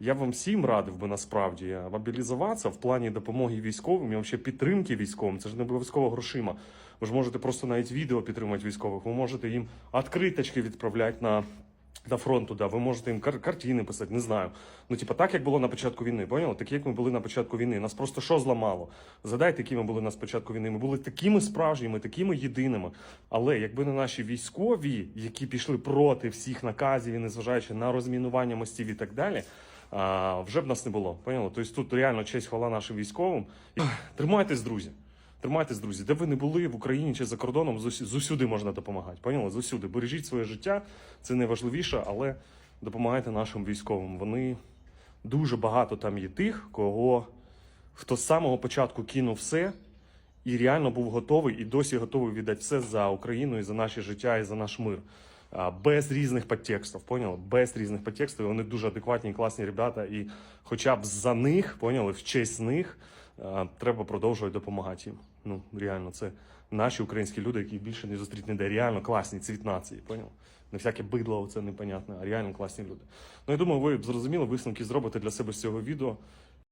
Я вам всім радив би насправді мобілізуватися в плані допомоги військовим і взагалі підтримки військовим. Це ж не обов'язково грошима. Ви ж можете просто навіть відео підтримати військових. Ви можете їм відкриточки відправляти на, на фронт туди. Ви можете їм кар- картини писати, не знаю. Ну, типа, так як було на початку війни, поняли? Так як ми були на початку війни. Нас просто що зламало? Згадайте, які ми були на початку війни. Ми були такими справжніми, такими єдиними. Але якби не наші військові, які пішли проти всіх наказів, і незважаючи на розмінування мостів і так далі. А, вже б нас не було. Поняли? Тобто тут реально честь хвала нашим військовим. Тримайтесь, друзі. Тримайтесь, друзі, де ви не були в Україні чи за кордоном, зус- зусюди можна допомагати. Поняли? Зусюди. Бережіть своє життя, це найважливіше, але допомагайте нашим військовим. Вони дуже багато там є тих, кого хто з самого початку кинув все і реально був готовий і досі готовий віддати все за Україну і за наше життя, і за наш мир. Без різних підтекстів, поняли? Без різних підтекстів. Вони дуже адекватні класні ребята. І хоча б за них, поняли, в честь них треба продовжувати допомагати їм. Ну, реально, це наші українські люди, які більше не зустріти ніде. Реально класні цвіт нації, поняли? Не всяке бидло, це непонятне, а реально класні люди. Ну, я думаю, ви зрозуміли, висновки зробите для себе з цього відео.